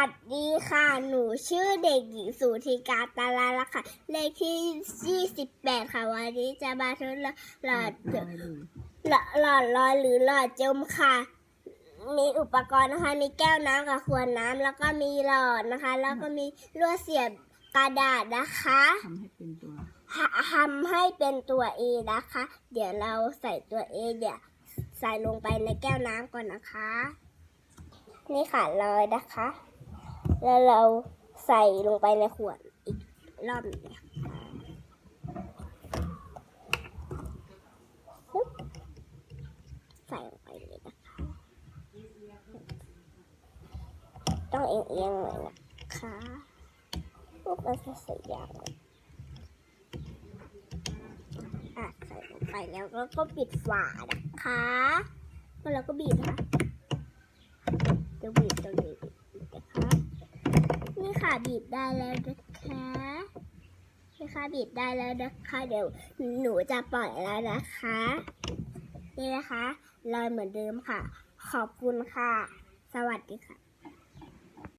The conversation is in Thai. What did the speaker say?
วัสดีค่ะ หนูชื่อเด็กหญิงสุธิกาตาลาละค่ะ เลขที่ 28 ค่ะ วันนี้จะมาทดลองหลอดหลอดหลอดลอยหรือหลอดจมค่ะ มีอุปกรณ์นะคะ มีแก้วน้ำกับขวดน้ำแล้วก็มีหลอดนะคะ แล้วก็มีลวดเสียบกระดาษนะคะทำให้เป็นตัวทำให้เป็นตัว A นะคะ เดี๋ยวเราใส่ตัว A เดี๋ยวใส่ลงไปในแก้วน้ำก่อนนะคะ นี่ค่ะเลยนะคะ แล้วเราใส่ลงไปในขวดอีกรอบหนึงนะคะใส่ลงไปเลยนะคะต้องเอียงๆหน่อยนะคะพวกเราจะใส่ยางเลยอะใส่ลงไปแล้วก็ก็ปิดฝานะคะแล้วเราก็บีบนะคะเดี๋ยวบีบตรงนี้นะคะ นี่ ค่ะบีบได้แล้วนะคะนี่ค่ะบีบได้แล้วนะคะ เดี๋ยวหนูจะปล่อยแล้วนะคะ นี่นะคะลอยเหมือนเดิมค่ะ ขอบคุณค่ะ สวัสดีค่ะ